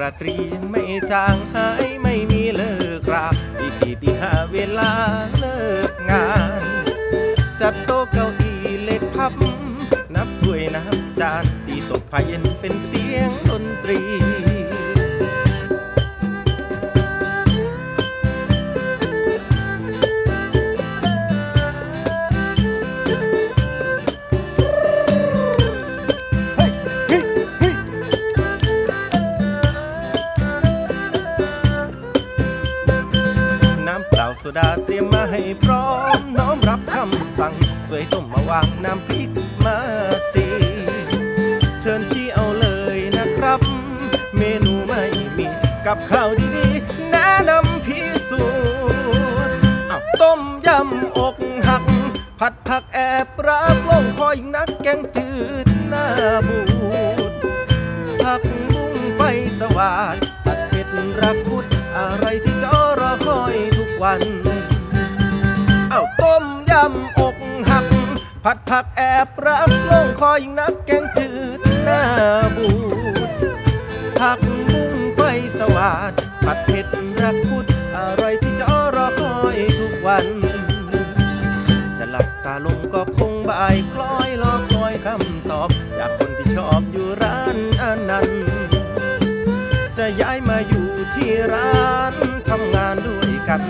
ราตรียังไม่จางหายไม่มีเลิกราตีสี่ตีห้าเวลาเลิกงาน จัดโต๊ะเก้าอี้เล็กพับ นับถ้วยนับจานตีตกพาเย็น โซดาเตรียมมาให้พร้อม น้อมรับคำสั่ง สวยต้มมาวางน้ำพริกมาสิเชิญชี้เอาเลยนะครับ เมนูไม่มีกับข้าวดีๆ แนะนำพิสูจน์เอาต้มยำอกหัก ผัดผักแอบรักลงคอยนักแกงจืดหน้าบูดผักบุ้งไฟสว่างผัดเผ็ด วัน เอาต้มยำอกหัก ผัดผักแอบรักลงคอยิ่งนักแกงจืดหน้าบูดผักมุ้งไฟสว่านผัดเผ็ดรักพุดอร่อยที่จะรอคอยทุกวัน จะหลับตาลงก็คงบ่ายคล้อยรอคอยคำตอบ จากคนที่ชอบอยู่ร้านอนันต์จะย้ายมาอยู่ที่ร้านทำงานด้วยกัน